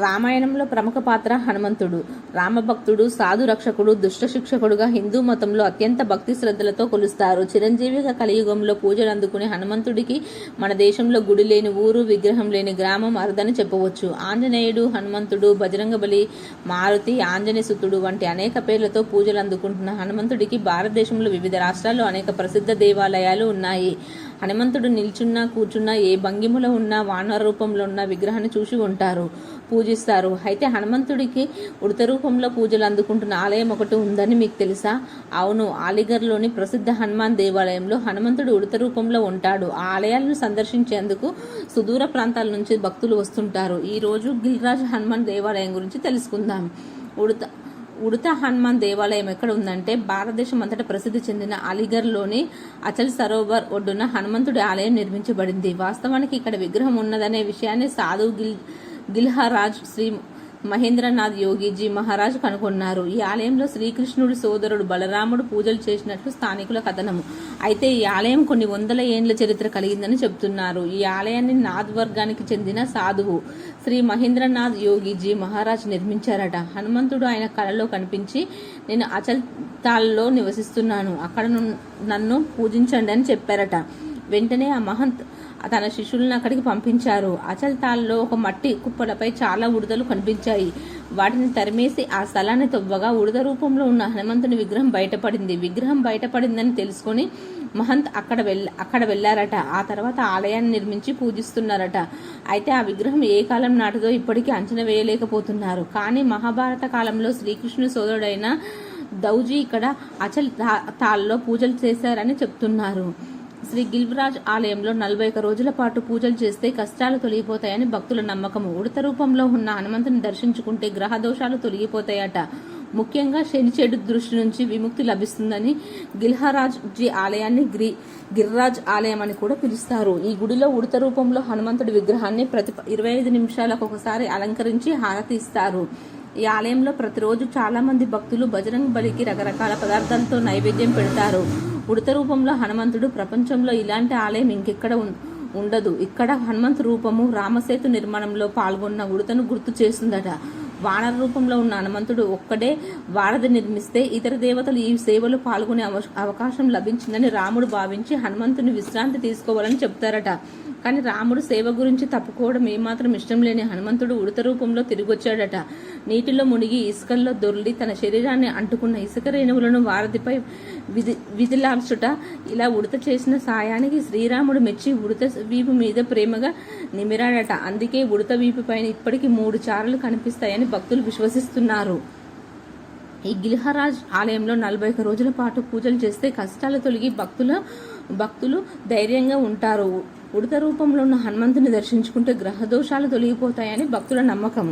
రామాయణంలో ప్రముఖ పాత్ర హనుమంతుడు. రామభక్తుడు సాధు రక్షకుడు దుష్ట శిక్షకుడుగా హిందూ మతంలో అత్యంత భక్తి శ్రద్ధలతో కొలుస్తారు. చిరంజీవిగా కలియుగంలో పూజలు అందుకునే హనుమంతుడికి మన దేశంలో గుడి లేని ఊరు విగ్రహం లేని గ్రామం అరుదని చెప్పవచ్చు. ఆంజనేయుడు హనుమంతుడు బజరంగబలి మారుతి ఆంజనేయసుతుడు వంటి అనేక పేర్లతో పూజలు అందుకుంటున్న హనుమంతుడికి భారతదేశంలో వివిధ రాష్ట్రాల్లో అనేక ప్రసిద్ధ దేవాలయాలు ఉన్నాయి. హనుమంతుడు నిల్చున్నా కూర్చున్నా ఏ భంగిమలో ఉన్నా వానర రూపంలో ఉన్న విగ్రహాన్ని చూసి ఉంటారు పూజిస్తారు. అయితే హనుమంతుడికి ఉడత రూపంలో పూజలు అందుకుంటున్న ఆలయం ఒకటి ఉందని మీకు తెలుసా? అవును అలీగర్లోని ప్రసిద్ధ హనుమాన్ దేవాలయంలో హనుమంతుడు ఉడత రూపంలో ఉంటాడు. ఆ ఆలయాలను సందర్శించేందుకు సుదూర ప్రాంతాల నుంచి భక్తులు వస్తుంటారు. ఈరోజు రోజు గిల్రాజ్ హనుమాన్ దేవాలయం గురించి తెలుసుకుందాం. ఉడత ఉడత హనుమాన్ దేవాలయం ఎక్కడ ఉందంటే భారతదేశం అంతటా ప్రసిద్ధి చెందిన అలీగర్లోని అచల్ సరోవర్ ఒడ్డున హనుమంతుడి ఆలయం నిర్మించబడింది. వాస్తవానికి ఇక్కడ విగ్రహం ఉన్నదనే విషయాన్ని సాధు గిల్ గిల్హరాజ్ శ్రీ మహేంద్రనాథ్ యోగిజీ మహారాజ్ కనుగొన్నారు. ఈ ఆలయంలో శ్రీకృష్ణుడి సోదరుడు బలరాముడు పూజలు చేసినట్లు స్థానికుల కథనము. అయితే ఈ ఆలయం కొన్ని వందల ఏండ్ల చరిత్ర కలిగిందని చెబుతున్నారు ఈ ఆలయాన్ని నాథ్ వర్గానికి చెందిన సాధువు శ్రీ మహేంద్రనాథ్ యోగిజీ మహారాజ్ నిర్మించారట. హనుమంతుడు ఆయన కళలో కనిపించి నేను అచల్తాల్లో నివసిస్తున్నాను. అక్కడ ను- నన్ను పూజించండి అని చెప్పారట. వెంటనే ఆ మహంత్ తన శిష్యులను అక్కడికి పంపించారు. అచల్తాల్లో ఒక మట్టి కుప్పలపై చాలా ఉడతలు కనిపించాయి. వాటిని తరిమేసి ఆ స్థలాన్ని తవ్వగా ఉడత రూపంలో ఉన్న హనుమంతుని విగ్రహం బయటపడింది. విగ్రహం బయటపడిందని తెలుసుకొని మహంత్ అక్కడ వెళ్ళ అక్కడ వెళ్ళారట ఆ తర్వాత ఆలయాన్ని నిర్మించి పూజిస్తున్నారట. అయితే ఆ విగ్రహం ఏ కాలం నాటిదో ఇప్పటికీ అంచనా వేయలేకపోతున్నారు. కానీ మహాభారత కాలంలో శ్రీకృష్ణుని సోదరుడైన దౌజీ ఇక్కడ అచల్ తా- తాల్లో పూజలు చేశారని చెప్తున్నారు. శ్రీ గిల్వరాజ్ ఆలయంలో నలభై ఒక్క రోజుల పాటు పూజలు చేస్తే కష్టాలు తొలగిపోతాయని భక్తుల నమ్మకము ఉడత రూపంలో ఉన్న హనుమంతుని దర్శించుకుంటే గ్రహ దోషాలు తొలగిపోతాయట. ముఖ్యంగా శని చెడు దృష్టి నుంచి విముక్తి లభిస్తుందని గిల్హరాజ్ జీ ఆలయాన్ని గ్రి గిర్రాజ్ ఆలయం అని కూడా పిలుస్తారు. ఈ గుడిలో ఉడత రూపంలో హనుమంతుడి విగ్రహాన్ని ప్రతి ఇరవై ఐదు నిమిషాలకు ఒకసారి అలంకరించి హారతి ఇస్తారు. ఈ ఆలయంలో ప్రతిరోజు చాలా మంది భక్తులు బజరంగ్ బలికి రకరకాల పదార్థాలతో నైవేద్యం పెడతారు. ఉడత రూపంలో హనుమంతుడు ప్రపంచంలో ఇలాంటి ఆలయం ఇంకెక్కడ ఉండదు. ఇక్కడ హనుమంతు రూపము రామసేతు నిర్మాణంలో పాల్గొన్న ఉడతను గుర్తు చేస్తుందట. వానర రూపంలో ఉన్న హనుమంతుడు ఒక్కడే వారధి నిర్మిస్తే ఇతర దేవతలు ఈ సేవలో పాల్గొనే అవ- అవకాశం లభించిందని రాముడు భావించి హనుమంతుని విశ్రాంతి తీసుకోవాలని చెప్తారట. కానీ రాముడు సేవ గురించి తప్పుకోవడం ఏమాత్రం ఇష్టం లేని హనుమంతుడు ఉడత రూపంలో తిరిగొచ్చాడట. నీటిలో మునిగి ఇసుకల్లో దొర్లి తన శరీరాన్ని అంటుకున్న ఇసుక రేణువులను వారధిపై విధి విధిలాల్చుట ఇలా ఉడత చేసిన సాయానికి శ్రీరాముడు మెచ్చి ఉడత వీపు మీద ప్రేమగా నిమిరాడట. అందుకే ఉడత వీపు పైన ఇప్పటికీ మూడు చారలు కనిపిస్తాయని భక్తులు విశ్వసిస్తున్నారు. ఈ గిల్హరాజ్ ఆలయంలో నలభై ఒక్క రోజుల పాటు పూజలు చేస్తే కష్టాలు తొలగి భక్తుల భక్తులు ధైర్యంగా ఉంటారు. ఉడత రూపంలో ఉన్న హనుమంతుని దర్శించుకుంటే గ్రహ దోషాలు తొలగిపోతాయని భక్తుల నమ్మకం